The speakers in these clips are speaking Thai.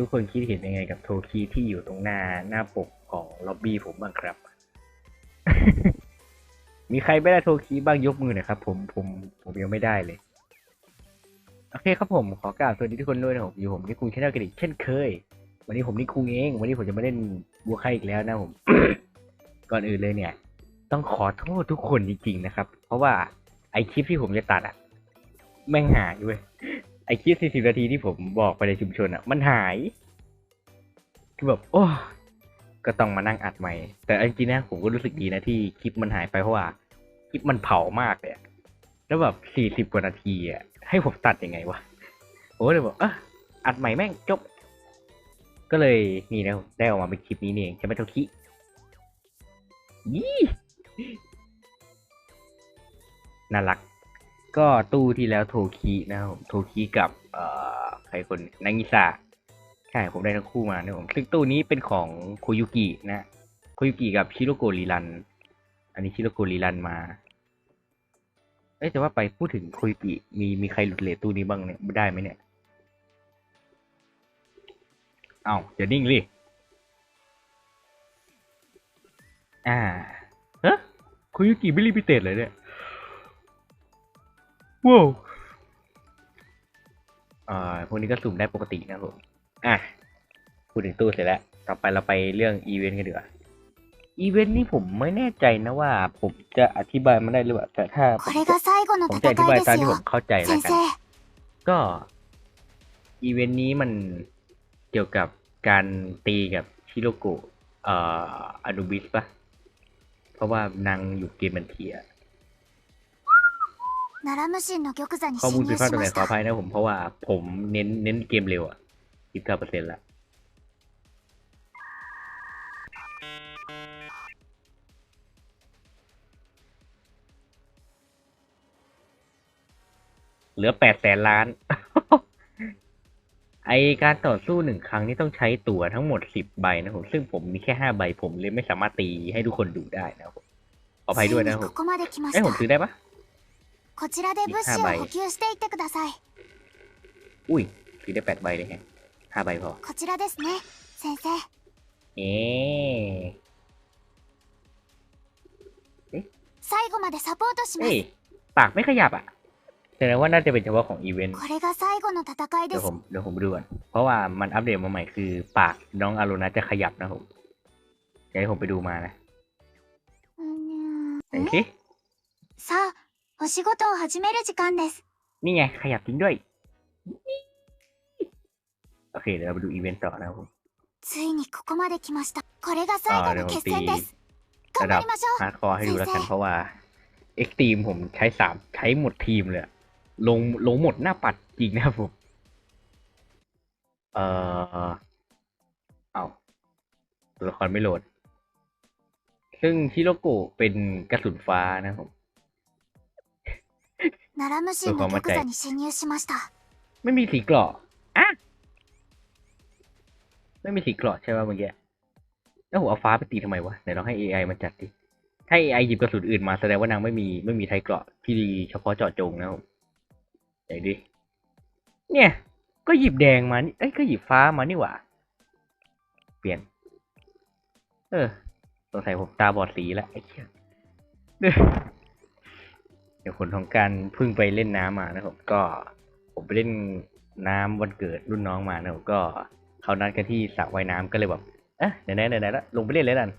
ทุกคนคิดเห็นยังไงกับโทคีที่อยู่ตรงหน้าหน้าปกของล็อบบี้ผมบ้างครับ มีใครไม่ได้โทคีบ้างยกมือหน่อยครับ ผมผมผมยังไม่ได้เลย โอเคครับผมขอกราบสวัสดีทุกคนด้วยนะครับอยู่ผมนิคุงชาแนลกันอีกเช่นเคย วันนี้ผมนิคุงเอง วันนี้ผมจะมาเล่นบัวไข่อีกแล้วนะผม ก่อนอื่นเลยเนี่ย ต้องขอโทษทุกคนจริงๆนะครับ เพราะว่าไอคลิปที่ผมจะตัดอะแม่งหายเว้ย ไอคลิป40นาทีที่ผมบอกไปในชุมชนอะมันหาย คือแบบโอ้ก็ต้องมานั่งอัดใหม่ แต่เอจริงๆนะผมก็รู้สึกดีนะที่คลิปมันหายไปเพราะว่า คลิปมันเผามากเลยแล้วแบบ40กว่านาทีอะให้ผมตัดยังไงวะผมก็เลยบอกอะอัดใหม่แม่งจบ ก็เลยนี่นะได้ออกมาเป็นคลิปนี้นี่เองใช่ไหมโทคิยี่น่ารัก ก็ตู้ที่แล้วโทคินะครับผมโทคิกับเอ่อใครคนนางิสาใช่ผมได้ทั้งคู่มานะผมซึ่งตู้นี้เป็นของโคยุกินะโคยุกิกับชิโรโกะรีรัน อันนี้ชิโรโกะรีรันมาเอ้แต่ว่าไปพูดถึงโคยุกิมีมีใครหลุดเลทตู้นี้บ้างเนี่ยได้ไหมเนี่ยเอ้าอย่านิ่งเลยอ่าฮ้โคยุกิไม่รีพิเตดเลยเนี่ย ว้าวอ่าพวกนี้ก็สุ่มได้ปกตินะผมอะพูดถึงตู้เสร็จแล้ว ต่อไปเราไปเรื่องอีเวนต์กันดีกว่าอีเวนต์นี่ผมไม่แน่ใจนะว่า ผมจะอธิบายมันได้หรือเปล่าแต่ถ้าผมจะอธิบายตามที่ผมเข้าใจแล้วกันก็อีเวนต์นี้มันเกี่ยวกับการตีกับชิโรโกะอ่ออนุบิสปะเพราะว่านางอยู่เกมมันเทีย ナラムシンの玉座に ข้อมูล 侵 ผิด 入 พลาด し ตรงไห ま น し ขออภั た ยนะผมเพราะว่าผมเน้นเน้นเกมเร็วอะสิบเก้าเปอร์เซ็นต์ละเหลือแปดแสนล้าน ไอการต่อสู้หนึ่งครั้งนี่ต้องใช้ตั๋วทั้งหมดสิบใบนะผมซึ่งผมมีแค่ห้าใบผมเลยไม่สามารถตีให้ทุกคนดูได้นะครับผมขออภัยด้วย つい นะ に ครับผ こ ม こまで来まし เอ้ยผม た ซื้อได้ปะ こちらで物資を補給していってください อุ้ยซื้อได้แปดใบเลยฮะห้าใบพอ こちらですね先生 เอ๊ะ 最後までサポートしま เฮ้ย す ปากไม่ขยับอ่ะแสดงว่าน่าจะเป็นเฉพาะของอีเวนต์ これが最後の戦いで เดี๋ยว す ผมเดี๋ยวผมไปดูก่อนเพราะว่ามันอัปเดตมาใหม่คือ ปากน้องอารุณะจะขยับนะผมเดี๋ยวให้ผมไปดูมานะ うーん ไหนสิ さあ お仕事を始める時間です นี่ไง ขยับจริงด้วย โอเค เดี๋ยวเราไปดูอีเวนต์ต่อนะครับผม ついにここまで来ましたこれが最後の決戦です頑 ระดั 張 บ りましょう ฮาร์ดคอร์ให้ดูแล้วกันเพราะว่าเอ็กตีมผมใช้สามใช้หมดทีมเลยอะลงลงหมดหน้าปัดจริงนะครับผม เอ่อ เอาตัวละครไม่โหลด ซึ่งชิโรโกะเป็นกระสุนฟ้านะครับผม ナラムシンの玉座に侵入しました ไม่มีสีเกราะอะไม่มีสีเกราะใช่ป่ะเมื่อกี้ แล้วผมเอาฟ้าไปตีทำไมวะไหนลองให้ AI มันจัดดิ ถ้า AI หยิบกระสุนอื่นมาแสดงว่านางไม่มีไม่มีไทยเกราะที่เฉพาะเจาะจงนะครับผมไหนดิ เนี่ย ก็หยิบแดงมานี่ เอ้ย ก็หยิบฟ้ามานี่หว่า เปลี่ยน เออสงสัยผมตาบอดสีแล้วไอ้เหี้ย เดี๋ยวผลของการพึ่งไปเล่นน้ำมานะครับ ก็ผมไปเล่นน้ำวันเกิดรุ่นน้องมานะผมก็เขานัดกันที่สระว่ายน้ำก็เลยแบบเอ๊ะไหนๆไหนๆแล้วลงไปเล่นเลยดัน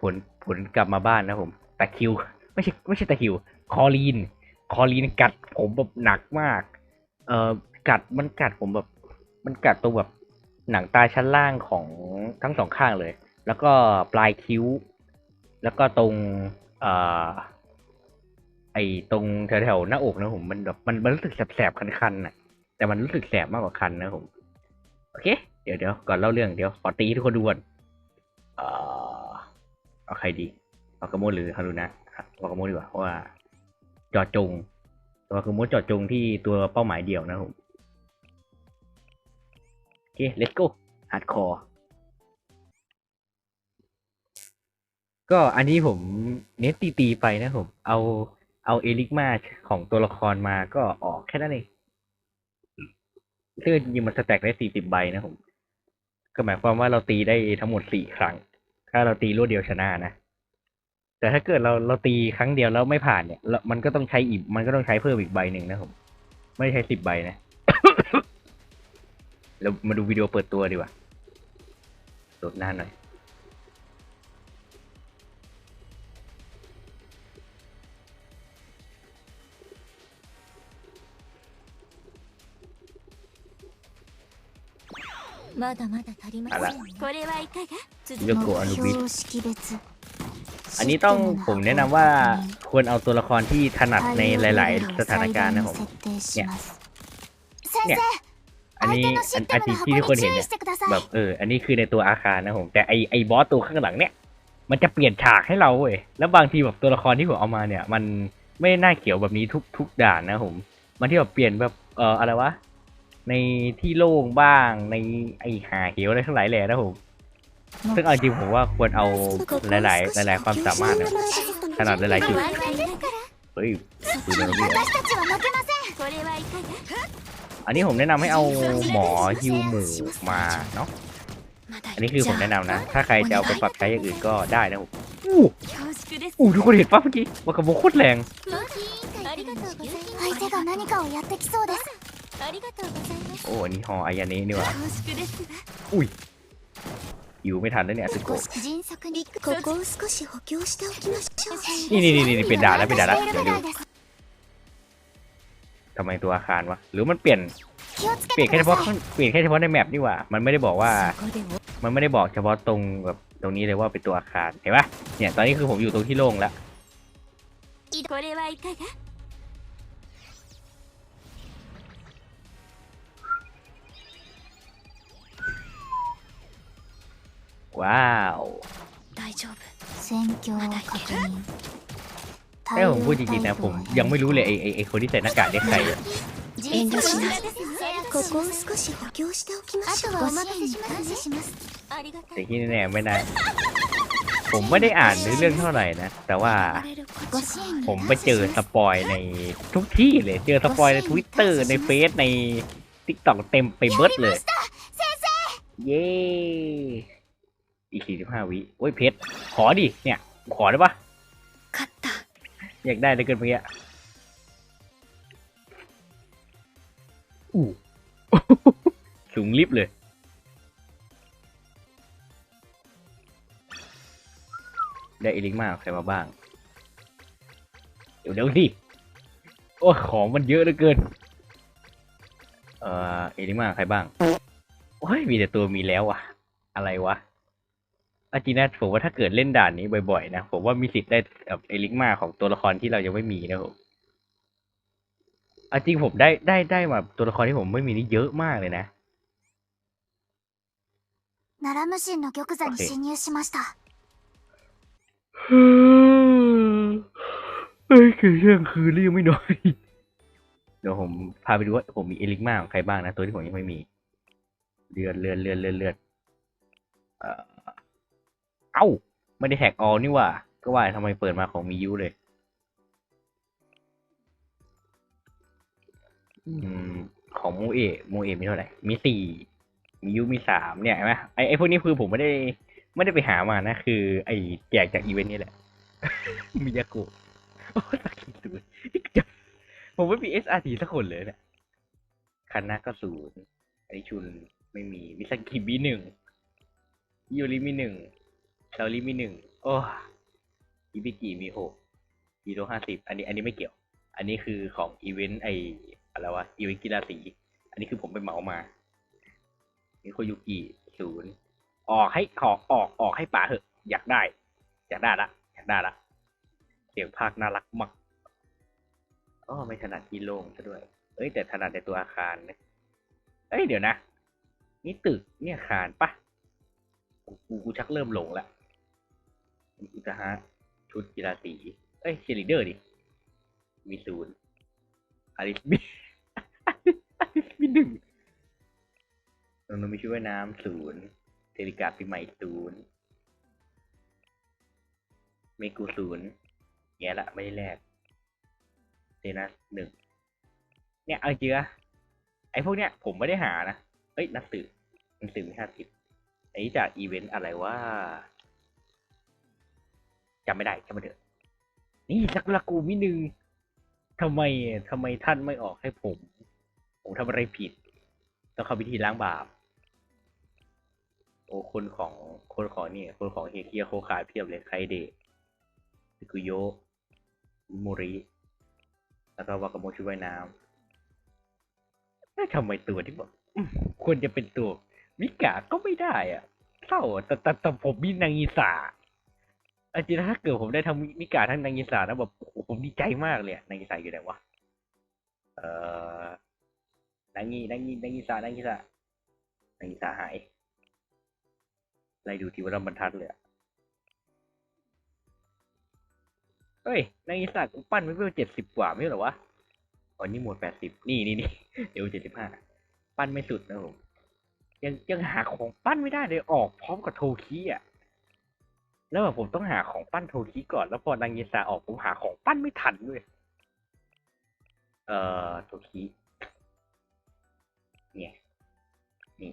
ผลผลกลับมาบ้านนะผมตะคิว ไม่ใช่ไม่ใช่ตะคิว คอลีน คอลีนกัดผมแบบหนักมาก เอ่อกัดมันกัดผมแบบ มันกัดตรงแบบหนังตาชั้นล่างของทั้งสองข้างเลย แล้วก็ปลายคิ้ว แล้วก็ตรงเอ่อ ไอ้ตรงแถวๆหน้าอกนะผมมันแบบมันมันรู้สึกแสบๆคันๆน่ะ แต่มันรู้สึกแสบมากกว่าคันนะผมโอเค เดี๋ยวเดี๋ยวก่อนเล่าเรื่องเดี๋ยวขอตีทุกคนดูก่อนเอ่อเอาใครดีเอากระโมดหรือฮารุนะเอากระโมดดีกว่าเพราะว่าจอดจงตัวกระโมดจอดจงที่ตัวเป้าหมายเดียวนะผมโอเค let's go hardcore ก็อันนี้ผมเน้นตีๆไปนะผม เอา เอาเอลิกมาของตัวละครมาก็ออกแค่นั้นเองซึ่งจริงมันสแต็กได้สี่สิบใบนะผมก็หมายความว่าเราตีได้ทั้งหมดสี่ครั้ง ถ้าเราตีรวดเดียวชนะนะ แต่ถ้าเกิดเราเราตีครั้งเดียวแล้วไม่ผ่านเนี่ย มันก็ต้องใช้อีก มันก็ต้องใช้เพิ่มอีกใบหนึ่งนะผม ไม่ใช้สิบใบนะ เรามาดูวิดีโอเปิดตัวดีกว่าโหลดหน้าหน่อย まだまだ足りませんねこれはいかがเลือกตัวอนุบิส 目標識別 อันนี้ต้องผมแนะนำว่าควรเอาตัวละครที่ถนัดในหลาย ๆ สถานการณ์นะผม เนี่ย先 เนี่ย 生 อันนี้ 相手の อั シ น ス อัน テム ที่ の箱 ที่ทุกคน に เห็น 注意 เนี่ย してくださ แบ い บเออ อันนี้คือในตัวอาคารนะผม แต่ไอไอบอสตัวข้างหลังเนี่ย มันจะเปลี่ยนฉากให้เราเว้ย แล้วบางทีแบบตัวละครที่ผมเอามาเนี่ย มันไม่น่าเกี่ยวแบบนี้ทุกทุกด่านนะผม มันที่แบบเปลี่ยนแบบเอ่ออะไรวะ ในที่โล่งบ้างในไอหาเหวอะไรทั้งหลายแหล่นะผมซึ่งเอาจริงผมว่าควรเอาหลาย ๆ หลาย ๆ ความสามารถขนาดหลาย ๆ จุดเฮ้ยคุยกันอันนี้ผมแนะนำให้เอาหมอฮิวหมูมาเนาะอันนี้คือผมแนะนำนะ ถ้าใครจะเอาไปปรับใช้อย่างอื่นก็ได้นะผมอู้อู้ทุกคนเห็นปะเมื่อกี้ว่ากระโบโคตรแรง ありがとうございます相手が何かをやってきそうですありがとうございます โอ้อันนี้ฮออายาเนะนี่หว่า 恐縮ですわ อยู่ไม่ทันแล้วเนี่ยสึโกะ 迅速にここを少し補強しておきましょう นี่นี่นี่นี่เป็นด่านแล้วเป็นด่านแล้ว している เดี๋ยว み ดู たいです ทำไมตัวอาคารวะ หรือมันเปลี่ยน 気をつけ เปลี่ て ยน く แค่ だ เฉพาะ さい ข้างเปลี่ยนแค่เฉพาะในแมปนี่หว่า มันไม่ได้บอกว่า ここでも มันไม่ได้บอกเฉพาะตรงแบบตรงนี้เลยว่าเป็นตัวอาคาร เห็นปะเนี่ย ตอนนี้คือผมอยู่ตรงที่โล่งแล้ว これはいかが ว้าว 大丈夫戦況を確認 ไอ้ยผมพูดจริงๆนะ ผมยังไม่รู้เลยไอ้ไอ้ไอ้คนที่ใส่หน้ากากเนี่ยใครอะ 迅遠慮し速にないここを少し補強しておきましょうあとはお任せしますしますありがた แต่ い ที่แน่ๆไม่น่าผมไม่ได้อ่านเนื้อเรื่องเท่าไหร่นะ แต่ว่า れるこごと支援 ผมไปเจอสปอยในทุกที่เลย เจอสปอยในทวิตเตอร์ในเฟซในทิกตอกเต็มไปเบิร์ดเลย เย้ อีกสี่สิบห้าวิโอ้ยเพชรขอดิเนี่ย ขอได้ปะคัตตาอยากได้เลยเกินเมื่อกี้อู้สูงลิฟเลย ได้เอลิกมากใครมาบ้าง เดี๋ยวเดี๋ยวสิโอ้ของมันเยอะเหลือเกิน เอ่อเอลิกมาใครบ้างโอ้ยมีแต่ตัวมีแล้วอะอะไรวะ อาจริงนะผมว่าถ้าเกิดเล่นด่านนี้บ่อยๆ นะ ผมว่ามีสิทธิ์ได้แบบเอลิกมาของตัวละครที่เรายังไม่มีนะผมอาจริงผมได้ได้ได้มาตัวละครที่ผมไม่มีนี่เยอะมากเลยนะ ナラムシンの玉座に侵入しました เฮ้ยคือเรื่องคือเรื่องไม่น้อย เดี๋ยวผมพาไปดูว่าผมมีเอลิกมาของใครบ้างนะ ตัวที่ผมยังไม่มี เลือนเลือนเลือนเลือนเลือนเอ่อเ อ้า ไม่ได้แท็กออลนี่หว่า ก็ว่าทำไมเปิดมาของมียูเลย อืม ของโมเอะโมเอะมีเท่าไหร่ มีสี่ มียูมีสามเนี่ยเห็นไหมไอไอพวกนี้คือผมไม่ได้ ไม่ได้ไปหามานะ คือ ไอแจกจากอีเวนต์นี่แหละ มียาโกะโอ้สักกี่ตัวผมไม่มีเอสอาร์ทีสักคนเลยเนี่ยคันนาก็ศูนย์ไอชุนไม่มีมิสกิมีหนึ่งอิโยริมีหนึ่งเซาริมีหนึ่งโอ้อิบิกิมีหกฮีโรห้าสิบอันนี้ อันนี้ไม่เกี่ยว อันนี้คือของอีเวนต์ไออะไรวะอีเวนต์กีฬาสี อันนี้คือผมไปเหมามามิโคยุกิศูนย์ออกให้ขอกออกออกให้ป๋าเหอะ อยากได้ อยากได้ละอยากได้ละเสียงภาคน่ารักมากอ๋อไม่ถนัดที่โล่งซะด้วยเอ้ย แต่ถนัดในตัวอาคารนะเอ้ย เดี๋ยวนะ นี่ตึกนี่อาคารปะกูกูกูชักเริ่มหลงละ อุตหะชุดกีฬาสี เอ้ยเชลิเดอร์ดิ มีศูนย์อาริสมีอาริสมีหนึ่งนนท์มีชุดว่ายน้ำศูนย์เทลิกาปีใหม่ศูนย์เมกูศูนย์แย่ละไม่ได้แลกเซนัสหนึ่งเนี่ยเอาจริงอะไอพวกเนี้ยผมไม่ได้หานะ เอ้ยนักสือหนักสือมีห้าสิบอันนี้จากอีเวนต์อะไรว่า จำไม่ได้จำไม่เถอะนี่สักลากูมิหนึ่งทำไมทำไมท่านไม่ออกให้ผม ผมทำอะไรผิด ต้องเข้าพิธีล้างบาป โอ้คนของคนของนี่คนของเฮเคียโคคายเพียบเลยไคเดะซิกุโยะโมริ แล้วก็วากาโมชุดว่ายน้ำทำไมตัวที่บอกควรจะเป็นตัวมิกะก็ไม่ได้อะเศร้าแต่แต่แต่ผมมีนางอีสา อาจริงถ้าเกิดผมได้ทั้งมิกะทั้งนางอีสานะแบบผมดีใจมากเลยนางอีสาอยู่ไหนวะเอ่อนางงีนางงีนางอีสานางอีสานางอีสาหายไล่ดูที่ว่าบรรทัดเลยอะเฮ้ยนางอีสากูปั้นไม่เพิ่เจ็ดสิบกว่าไม่หรอวะอ๋อนี่หมวดแปดสิบนี่นี่นี่เดี๋ยวเจ็ดสิบห้าปั้นไม่สุดนะผมยังยังหาของปั้นไม่ได้เลยออกพร้อมกับโทคิอะ แล้วแบบผมต้องหาของปั้นโทคิก่อนแล้วพอนางเยซาออกผมหาของปั้นไม่ทันด้วย เอ่อโทคิเนี่ยนี่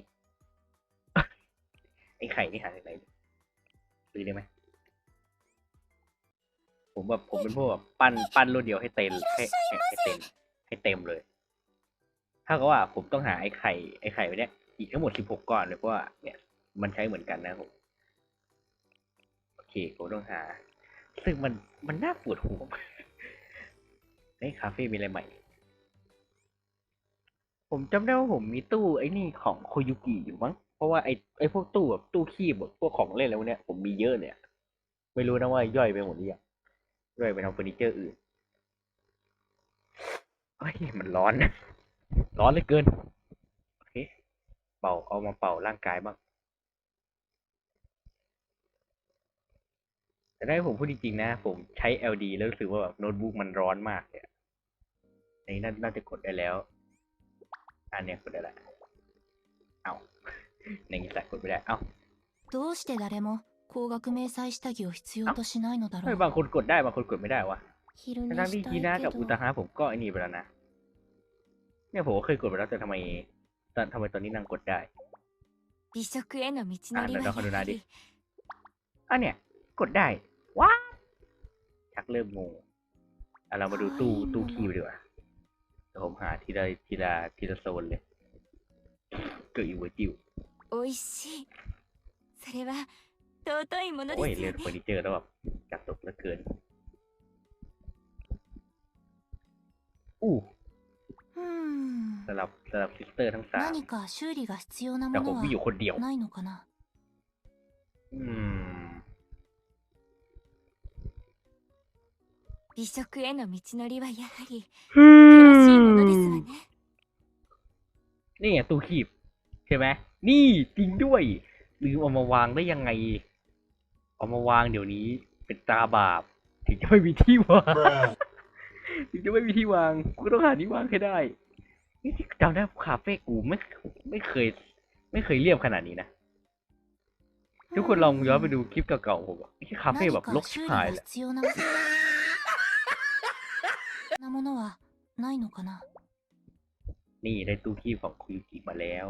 ไอ้ไข่นี่หาจากไหนซื้อได้ไหมผมแบบผมเป็นพวกแบบปั้นปั้นรวดเดียวให้เต็มให้ให้ให้เต็มให้เต็มเลย ถ้าก็ว่าผมต้องหาไอ้ไข่ไอ้ไข่ไว้เนี่ยอีกทั้งหมดสิบหกก้อนเลยเพราะว่าเนี่ยมันใช้เหมือนกันนะผม โอเคผมต้องหา ซึ่งมันมันน่าปวดหัวในคาเฟ่มีอะไรใหม่ ผมจำได้ว่าผมมีตู้ไอ้นี่ของโคยุกิอยู่มั้ง เพราะว่าไอ้ไอ้พวกตู้แบบตู้คีบแบบพวกของเล่นอะไรพวกเนี้ยผมมีเยอะเนี่ย ไม่รู้นะว่าย่อยไปหมดหรือยังย่อยไปทำเฟอร์นิเจอร์อื่นเฮ้ยมันร้อน ร้อนเหลือเกิน โอเค เป่าเอามาเป่าร่างกายบ้าง แต่ได้ผมพูดจริงๆนะ ผมใช้ LD แล้วรู้สึกว่าแบบโน้ตบุ๊กมันร้อนมากเนี่ยอันนี้น่าน่าจะกดได้แล้ว อันเนี้ยกดได้แล้ว เอาในนี้ใส่กดไม่ได้ เอ้า どうして誰も高額迷彩下着を必要としないのだろ เฮ้ยว บางคนกดได้ บางคนกดไม่ได้วะ 昼寝 ทั้งๆที่ した ที い น่า け กับอุ ど ตาฮะผมก็ไอ้นี่ไปแล้วนะ เนี่ยผมก็เคยกดไปแล้วแต่ทำไมตอนทำไมตอนนี้นางกดได้ 美食への道のりはあなんかやはり อันเนี้ยกดได้ ว้าชักเริ่มงงอ่ะเรามาดูตู้ตู้คีย์ดีกว่าเดี๋ยวผมหาทีละทีละทีละโซนเลย เกิดอีเวอร์จิว 美味しいそれは尊いもの โอ้ย です เรื よ อนเฟอร์ ね นิเจอร์แล้วแบบจัดตกเหลือเกิน อู้ うーん สำหรับสำหรับซิสเตอร์ทั้งสาม 何か修理が必要な แต่ も ผม の มีอยู่ は คนเดียว ないのかな อืม 美食への道のりはやはり険しいものですわね นี่ไงตู้คีบใช่ไหม นี่จริงด้วยลืมเอามาวางได้ยังไง เอามาวางเดี๋ยวนี้ เป็นตาบาป ถึงจะไม่มีที่วาง ถึงจะไม่มีที่วาง กูต้องหาที่วางให้ได้ นี่ที่จำได้คาเฟ่กูไม่ไม่เคย ไม่เคยเรียบขนาดนี้นะ ทุกคนลองย้อนไปดูคลิปเก่าๆผมอะที่คาเฟ่แบบรกชิบหายเลย 何か修理が必要 ななものはないのかな นี่ได้ตู้คีบของคุยุกิมาแล้ว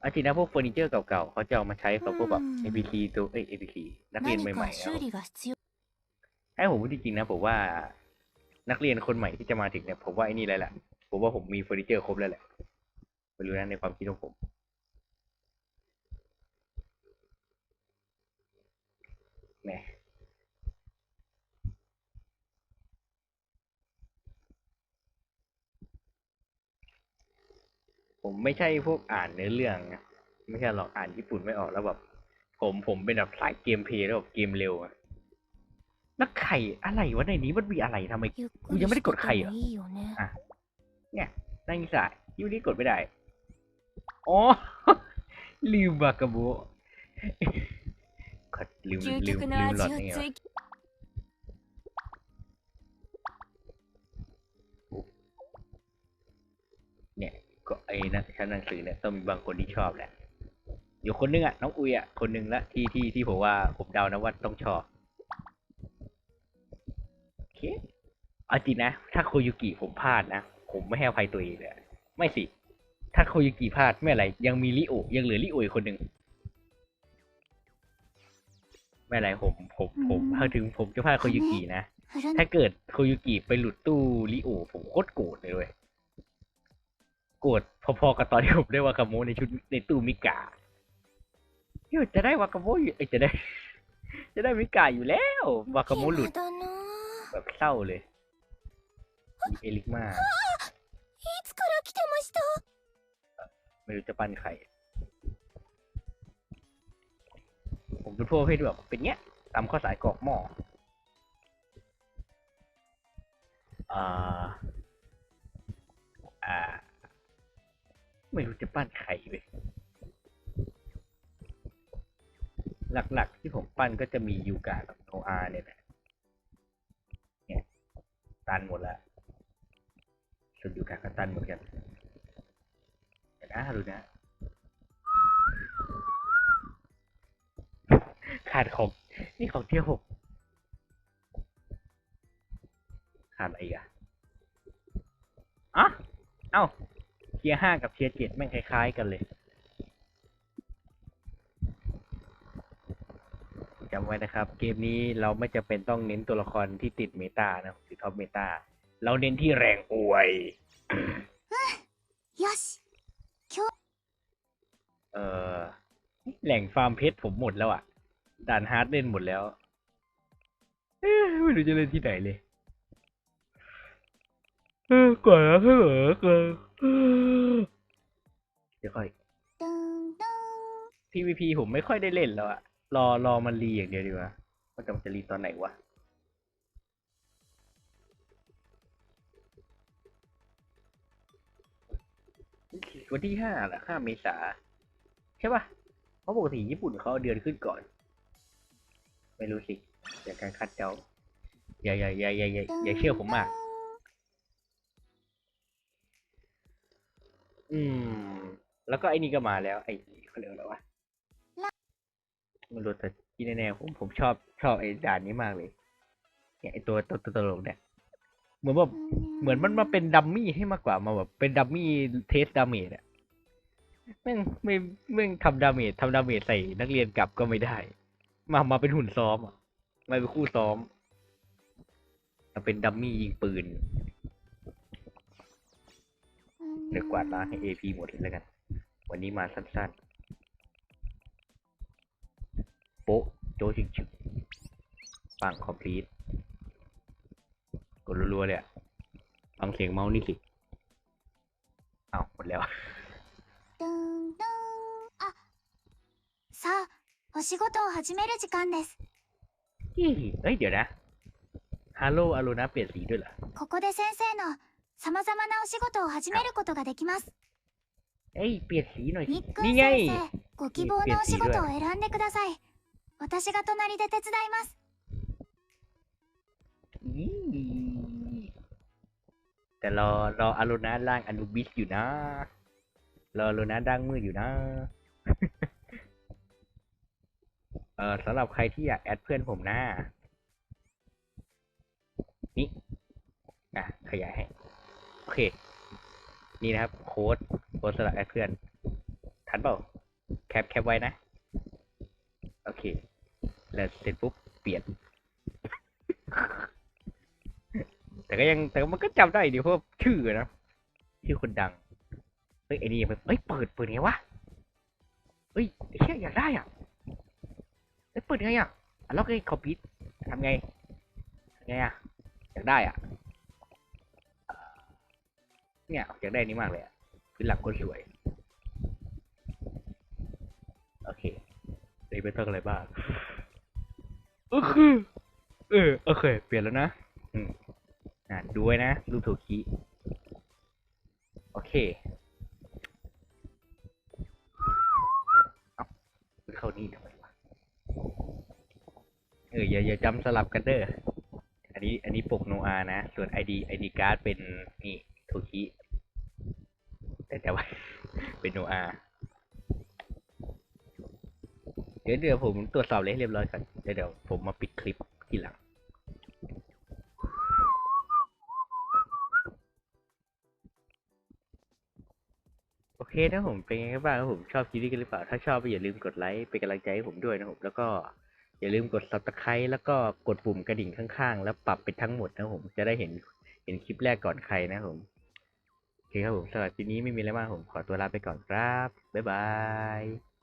เอาจริงนะพวกเฟอร์นิเจอร์เก่าๆเขาจะเอามาใช้สำหรับพวกแบบ APC ตัวเอ้ย APC นักเรียน 何 ใหม่ か ๆ 修 เอา 理が必要 ให้ผมพูดจริงๆนะผมว่า นักเรียนคนใหม่ที่จะมาถึงเนี่ยผมว่าไอ้นี่แล้วแหละผมว่าผมมีเฟอร์นิเจอร์ครบแล้วแหละไม่รู้นะในความคิดของผมแหม ผมไม่ใช่พวกอ่านเนื้อเรื่องนะไม่ใช่หรอกอ่านญี่ปุ่นไม่ออกแล้วแบบ ผมผมเป็นแบบสายเกมเพลย์แล้วแบบเกมเร็วอะนักไข่อะไรวะในนี้มันมีอะไรทำไมกูยังไม่ได้กดไข่เหรออะเนี่ยนั่งสายยูนี่กดไม่ได้อ๋อลืมบากาโบลืมลืมลืมหลอดนี่ย นะชั้นหนังสือเนี่ยต้องมีบางคนที่ชอบแหละอยู่คนนึงอะน้องอุยอะคนหนึ่งละที่ที่ที่ผมว่าผมเดานะว่าต้องชอบโอเคเอาจริงนะ ถ้าโคยุกิผมพลาดนะ ผมไม่แห้อภัยตัวเองเลยไม่สิ ถ้าโคยุกิพลาดไม่อะไร ยังมีลิโอยังเหลือลิโออีกคนหนึ่งไม่อะไรผมผมผมถ้าถึงผมจะพลาดโคยุกินะ ถ้าเกิดโคยุกิไปหลุดตู้ลิโอผมโคตรโกรธเลยเว้ย กรธพอๆกับตอนที่ผมได้วากาโมในชุดในตู้มิกาเฮ้ยจะได้วากาโมอยู่จะได้ จะได้มิกาอยู่แล้ววากาโมหลุด แบบเศร้าเลยมีเอลิกมาไม่รู้จะปั้นใคร ผมเป็นพวกให้แบบเป็นเงี้ยตามข้อสายกรอกหม้ออ่า อ่า ไม่รู้จะปั้นใครเลยหลักๆที่ผมปั้นก็จะมียูกากับโนอาเนี่ยแหละเนี่ยตันหมดแล้วส่วนยูกาก็ตันเหมือนกันแต่นะดูนะขาดของนี่ของเที่ยวหกขาดอะไรอีกอะอะเอ้า ทียห้ากับเทียเจ็ดแม่งคล้ายๆกันเลยจำไว้นะครับ เกมนี้เราไม่จำเป็นต้องเน้นตัวละครที่ติดเมตานะติดท็อปเมตาเราเน้นที่แรงอวยよしเออแหล่งฟาร์มเพชรผมหมดแล้วอะด่านฮาร์ดเล่นหมดแล้วเอ้ยไม่รู้จะเล่นที่ไหนเลยเออกว่าแล้วเหรอ เดี๋ยวค่อย ตึงตึง PVP ผมไม่ค่อยได้เล่นแล้วอะรอรอมันรีอย่างเดียวดีกว่าว่าแต่มันจะรีตอนไหนวะ วันที่ห้าแหละห้าเมษาใช่ปะเพราะปกติญี่ปุ่นเขาเดือนขึ้นก่อน ไม่รู้สิอย่าการคัดเดาอย่าอย่าอย่าอย่าอย่าอย่าเชื่อผมมาก อืม แล้วก็ไอ้นี่ก็มาแล้ว ไอ้เขาเรียกว่าอะไรวะไมันรู้แต่ที่แน่ๆผมผมชอบชอบไอ้ด่านนี้มากเลยเนี่ยไอ้ตัวตัวตัวตลกเนี่ยเหมือนแบบเหมือนมันมาเป็นดัมมี่ให้มากกว่ามาแบบเป็นดัมมี่เทสดาเมจอะแม่งไม่แม่งทำดาเมจทำดาเมจใส่นักเรียนกลับก็ไม่ได้ มามาเป็นหุ่นซ้อมอะมาเป็นคู่ซ้อมมาเป็นดัมมี่ยิงปืน ดี๋ยวกวาดล้างให้ AP หมดเลยแล้วกัน วันนี้มาสั้นๆ โป๊ะ โจชิงชึกปังคอมพลีทกดรัวๆเลยอะฟังเสียงเมาส์นี่สิอ้าวหมดแล้ว ドゥンドゥンあさあお仕事を始める時間です อี้เอ้ย เดี๋ยวนะ ฮาโลอารูนะเปลี่ยนสีด้วยเหรอ ここで先生の 様々なお仕事を始めることができます เอ้ย เปลี่ยนสีหน่อยสิ ニック นี่ ン ไง 先生ご希望のお仕事を選んでください私が隣で手伝います อีแต่รอรออารูนะร่างอนุบิสอยู่นะ รออารูนะร่างมืดอยู่นะ เออสำหรับใครที่อยากแอดเพื่อนผมนะ นี่อ่ะขยายให้ โอเค นี่นะครับ โค้ดโค้ดสำหรับแอดเพื่อน ทันเปล่า แคปแคปไว้นะ โอเค แล้วเสร็จปุ๊บ เปลี่ยน แต่ก็ยังแต่มันก็จำได้ดีเพราะชื่อนะชื่อคนดัง เฮ้ยไอ้นี่ยังเฮ้ยเปิดเปิดไงวะ เฮ้ยไอ้เชี่ยอยากได้อะเฮ้ยเปิดไงอะอะล็อกไอ้คอมพิวทำไงไงอะอยากได้อะ เนี่ยอยากได้อันนี้มากเลยอะพื้นหลังคนสวย โอเคเลยไม่ต้องอะไรบ้างโอเคเออโอเค เปลี่ยนแล้วนะ อืมอ่าดูไว้นะ รูปถูกคีโอเคเอาเข้านี่ทำไมวะเอออย่าอย่าจำสลับกันเด้ออันนี้ อันนี้ปกโนอานะ ส่วน ID ID การ์ดเป็นนี่ โทคิแต่แต่ว่าเป็นโนอาเดี๋ยวเดี๋ยวผมตรวจสอบเลยเรียบร้อยก่อนเดี๋ยวเดี๋ยวผมมาปิดคลิปทีหลังโอเคนะผมเป็นไงบ้างครับผมชอบคลิปนี้กันหรือเปล่า ถ้าชอบก็อย่าลืมกดไลค์เป็นกำลังใจให้ผมด้วยนะครับแล้วก็อย่าลืมกด subscribe แล้วก็กดปุ่มกระดิ่งข้างๆ แล้วปรับเป็นทั้งหมดนะผมจะได้เห็นเห็นคลิปแรกก่อนใครนะผม ครับผมสำหรับทีนี้ไม่มีอะไรมากผมขอตัวลาไปก่อนครับ บ๊ายบาย